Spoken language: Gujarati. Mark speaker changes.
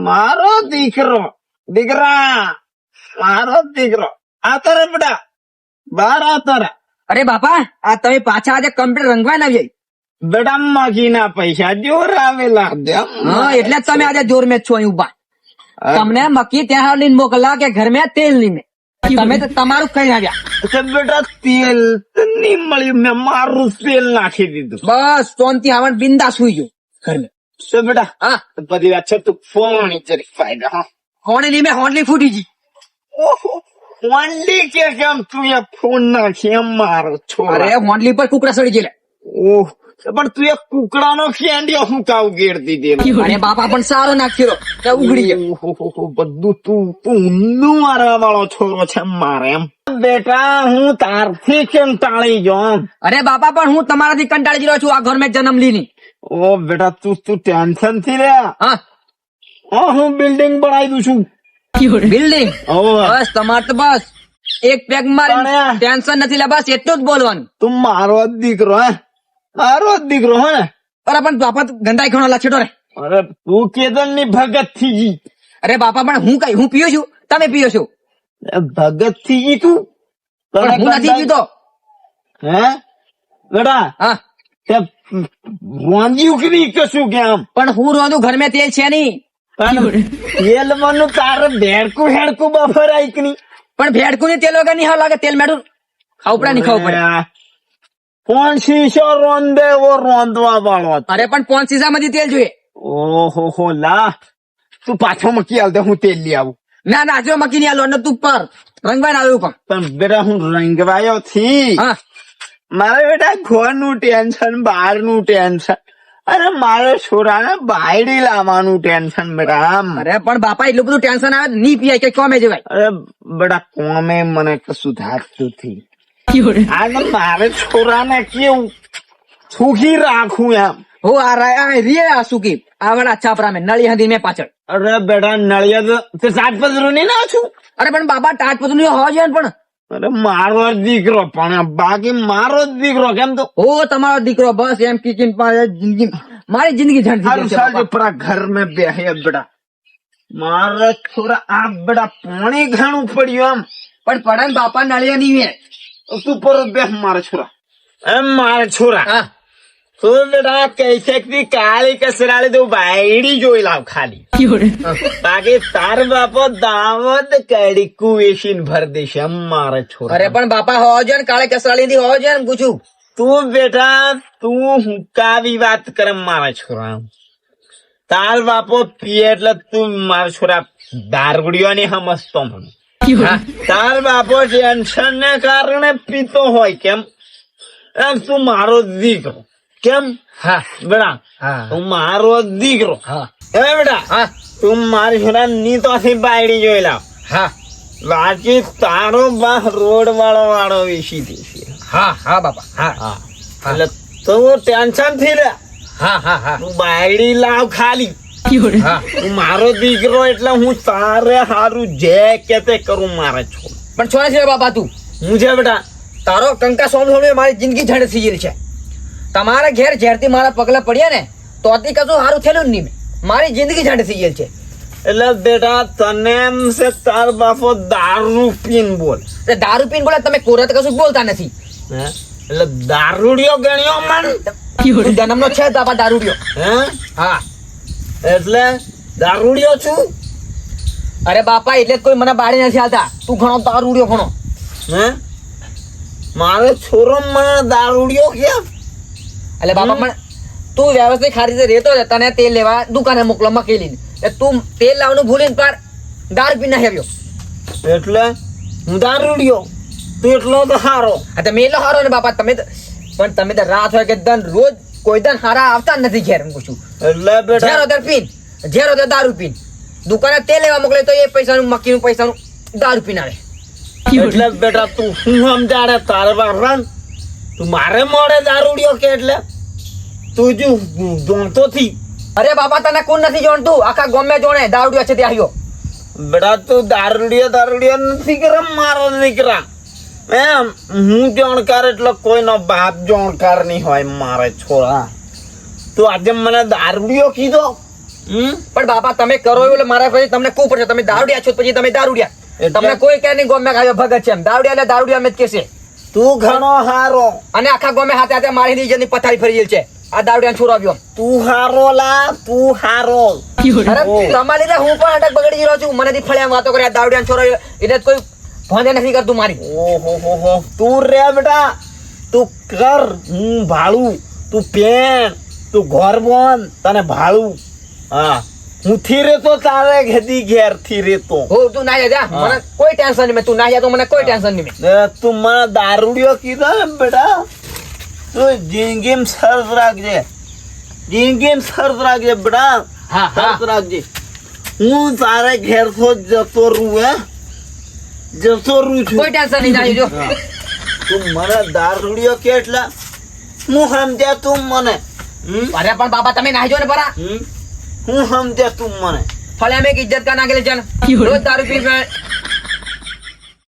Speaker 1: મારો દીકરો દીકરા મારો દીકરો. આતરે બેટા બાર આતરે
Speaker 2: અરે બાપા આ તમે પાછા આજે કમ્પ્યુટર રંગવા ના આવી
Speaker 1: બેટા માગીના પૈસા જોર આવેલા
Speaker 2: હા એટલે તમે આજે જોર મેં છો અહીં ઊભા તમને મકી ત્યાં લઈને મોકલા કે ઘર મેં તેલ મેં તમે તો તમારું કઈ આવ્યા.
Speaker 1: બેટા તેલ નહીં મળ્યું મેં મારું તેલ નાખી દીધું.
Speaker 2: બસ સોનથી આવન બિંદા સુઈ ગયો ઘર મેં
Speaker 1: તો બેટા?
Speaker 2: હા.
Speaker 1: બધી વાત છે તું ફોન જરી ફાયદા હા.
Speaker 2: હોણી ની મેં હોંડલી ફૂટી ગઈ
Speaker 1: ઓહો વંડી કે કેમ તું એ ફોન નાખી એમ મારો
Speaker 2: અરે
Speaker 1: છોરા
Speaker 2: હોંડલી પર કુકડા સડી ગયેલા.
Speaker 1: ઓહ પણ તું એક કુકડાનો ફેંડિયો હું કાવ ગેરતી દે
Speaker 2: અરે બાપા પણ સારો નાખ્યો. તો ઉગડી
Speaker 1: બધું તું તું ઊંધું મારવા વાળો છોરો છે મારે એમ. બેટા હું તારથી કેમ જો
Speaker 2: અરે બાપા પણ હું તમારાથી કંટાળી રહ્યો છું. આ ઘર મેં જન્મ લીની
Speaker 1: ઓ બેટા તું તું ટેન્શનથી રે
Speaker 2: હા.
Speaker 1: હા હું બિલ્ડિંગ બનાવી દઉં છું.
Speaker 2: બિલ્ડિંગ?
Speaker 1: ઓ
Speaker 2: બસ તમારે તો બસ. એક પેગ મારી ટેન્શન નથી લે બસ એટલું જ બોલવાનું.
Speaker 1: તું મારો દીકરો હે. જ દીકરો હે ને?
Speaker 2: અરે પણ બાપા ગંદાઈ ખાણો લછેટો રે.
Speaker 1: અરે તું કેતનની ભગતથી જી.
Speaker 2: અરે બાપા પણ હું કઈ હું પીયો છું? તમે પીયો છો?
Speaker 1: ભગતથી જી તું?
Speaker 2: પણ હું નથી પીતો.
Speaker 1: હે? બેટા
Speaker 2: હા.
Speaker 1: કે નહીં કશું કે આમ?
Speaker 2: પણ હું રોંધું ઘર મેં તેલ છે નહીં.
Speaker 1: પણ તેલ મનું તારે ભેડકું હેડકું બફર આઈક
Speaker 2: પણ ભેડકું ની તેલ વગર નહીં હાવ લાગે તેલ મેડું ખાવું પડે નહીં ખાવું પડે.
Speaker 1: કોણ શીશો રોંદે એવો રોંદવા વાળો
Speaker 2: અરે પણ કોણ સીઝા માંથી તેલ જોઈએ.
Speaker 1: ઓહો હો લા. તું પાછો મકી આવતો હું તેલ લઈ આવું.
Speaker 2: ના ના જો મકી નહીં આલો તું પર. રંગવાન આવ્યું પણ
Speaker 1: પણ બેટા હું રંગવાયો થી. મારે બેટા ઘરનું ટેન્શન બહારનું ટેન્શન. અરે મારે છોરાને બાયડી લાવવાનું ટેન્શન બેટા
Speaker 2: અરે પણ બાપા એટલું બધું ટેન્શન આવે નહીં પીવાય કે કોમે જવાય?
Speaker 1: અરે બેટા કોમે મને કશું થાકતું થી આજે મારે છોરાને કેવું સુખી રાખું એમ
Speaker 2: હો આ રા- આ રીએ આ સુખી આવડા છાપરા મેં નળી હંધી મેં પાછળ
Speaker 1: અરે બેટા નળિયા તો સાત પદરું નહીં ના છું?
Speaker 2: અરે પણ બાબા ટાટ પદરું હોવા જોઈએ પણ.
Speaker 1: અરે મારો દીકરો પણ બાકી મારો જ દીકરો કેમ તો?
Speaker 2: ઓ તમારો દીકરો બસ એમ કિચન જિંદગી મારી જિંદગી ઝંડ
Speaker 1: પરા ઘર મેં બેહે બેટા. મારા છોરા આ બેટા પાણી ઘણું પડ્યું
Speaker 2: પણ પડે બાપા નળિયા નહીં
Speaker 1: તું મારા છોરા. એમ મારા છોરા. તું બેટા કૈસે કી કાળી કસરાળી તો બાયડી જોઈ લાવ ખાલી. બાકી તાર બાપો દાવત કડી કુવેશીન ભર દેશે એમ મારા છોરા.
Speaker 2: અરે પણ બાપા હોજે જોઈએ ને કાળે કસરાળી થી હોવા જોઈએ ને પૂછું.
Speaker 1: તું બેટા તું હુંકાવી વાત કર મારા છોરા. તાર બાપો પીએ એટલે તું મારા છોરા દારૂડિયો ને સમજતો મને. તાર બાપો ટેન્શન ને કારણે પીતો હોય કેમ? એમ તું મારો દીકરો કેમ?
Speaker 2: હા.
Speaker 1: બેટા તું મારો દીકરો.
Speaker 2: હા.
Speaker 1: એ બેટા
Speaker 2: હા.
Speaker 1: તું મારી છોરા નીતોથી બાયડી જોઈ લાવ
Speaker 2: હા.
Speaker 1: બાકી તારો બા રોડ વાળો વાળો વેચી દેશે
Speaker 2: હા હા બાપા. હા.
Speaker 1: હા. એટલે તું ટેન્શનથી રે
Speaker 2: હા હા હા.
Speaker 1: તું બાયડી લાવ ખાલી. તું મારો દીકરો એટલે હું તારે સારું જે કે તે કરું મારે છો.
Speaker 2: પણ છોડે છે બાપા તું?
Speaker 1: હું છે બેટા
Speaker 2: તારો કંકા સોમ સોમે મારી જિંદગી ઝડ થઈ ગયેલી છે. તમારા ઘેર ઝેરથી મારા પગલા પડ્યા ને તો અતિ કશું સારું થયેલું નહીં મારી જિંદગી ઝડ થઈ ગયેલી છે.
Speaker 1: એટલે બેટા તને એમ છે તાર બાપો દારૂ પીન બોલ.
Speaker 2: એટલે દારૂ પીન બોલે તમે કોરત કશું બોલતા નથી.
Speaker 1: હે? એટલે દારૂડિયો ગણ્યો મન.
Speaker 2: જન્મનો છે બાપા દારૂડિયો.
Speaker 1: હે?
Speaker 2: હા.
Speaker 1: એટલે દારૂડિયો છું?
Speaker 2: અરે બાપા એટલે કોઈ મને બાળી નથી આવતા તું ઘણો દારૂડિયો ઘણો
Speaker 1: હે? મારો છોરો મને દારૂડિયો કેમ
Speaker 2: એટલે બાપા પણ તું વ્યવસ્થિત ખારી રીતે રહેતો ને તને તેલ લેવા દુકાને મોકલો મકેલી એટલે તું તેલ લાવવાનું ભૂલીને પાર દારૂ પીને આવ્યો.
Speaker 1: એટલે હું દારૂડિયો. તું એટલો તો હારો.
Speaker 2: હા તમે એટલો હારો ને બાપા તમે પણ તમે તો રાત હોય કે દન રોજ કોઈ દન હારા આવતા નથી ઘેર હું છું.
Speaker 1: એટલે
Speaker 2: ઝેર
Speaker 1: બેટા
Speaker 2: પીન ઝેર હોતે દારૂ પીન. દુકાને તેલ લેવા મોકલે તો એ પૈસાનું મક્કીનું પૈસાનું દારૂ પીનારે.
Speaker 1: એટલે બેટા તું શું સમજાડે તારે રંગ તું મારે મોડે દારૂડિયો કે એટલે? તું જો જોણતો થી.
Speaker 2: અરે બાપા તને કોણ નથી જોણતું? આખા ગમે જોણે દારૂડિયો છે તે આવ્યો
Speaker 1: બેટા તું દારૂડિયો દારૂડિયો નથી કરે મારો દીકરા. એમ હું જાણકાર એટલે કોઈનો બાપ જાણકાર નહીં હોય મારે છોરા. તો આજે મને દારૂડિયો કીધો?
Speaker 2: પણ બાપા તમે કરો એટલે મારા પછી તમને કું પડશે. તમે દારૂડિયા છો પછી તમે દારૂડિયા. તમને કોઈ કહે નહીં ગોમે ખાયો ભગત છે એમ. દારૂડિયા એટલે દારૂડિયા જ કહેશે
Speaker 1: તું ઘણો હારો.
Speaker 2: અને આખા ગોમે હાથે હાથે મારી નીચેની પથારી ફરી છે. આ દારૂડિયા છોરો આવ્યો
Speaker 1: તું હારો લા તું હારો.
Speaker 2: અરે તમારી હું પણ અટક બગડી રહ્યો છું. મને ફળિયા વાતો કરે આ દારૂડિયા છોરો એટલે કોઈ ભોંધે નથી કરતું મારી.
Speaker 1: ઓહો હો હો તું રે બેટા. તું કર. હું ભાળું. તું પેણ. તું ઘર બોન તને ભાળું. હા. હું થી રેતો તારે ઘેદી ઘેરથી રેતો
Speaker 2: હો તું ના જા. મને કોઈ ટેન્શન નહીં તું ના જા તો મને કોઈ ટેન્શન નહીં
Speaker 1: તું મને દારૂડિયો કીધો ને બેટા. તું જિંદગીમાં સર્જ રાખજે. જિંદગીમાં સર્જ રાખજે બેટા.
Speaker 2: હા, હા.
Speaker 1: સર્જ રાખજે. હું તારે ઘેર તો જતો રહું હે. જતો રહું છું.
Speaker 2: કોઈ ટેન્શન નહીં થાય જો.
Speaker 1: તું મને દારૂડિયો કેટલા હું સમજ્યા તું મને.
Speaker 2: અરે પણ બાપા તમે ના જો ને પરા.
Speaker 1: હું સમજ્યા તું મને.
Speaker 2: ફળે અમે એક ઇજ્જત કા નાખેલી છે રોજ દારૂ પી પી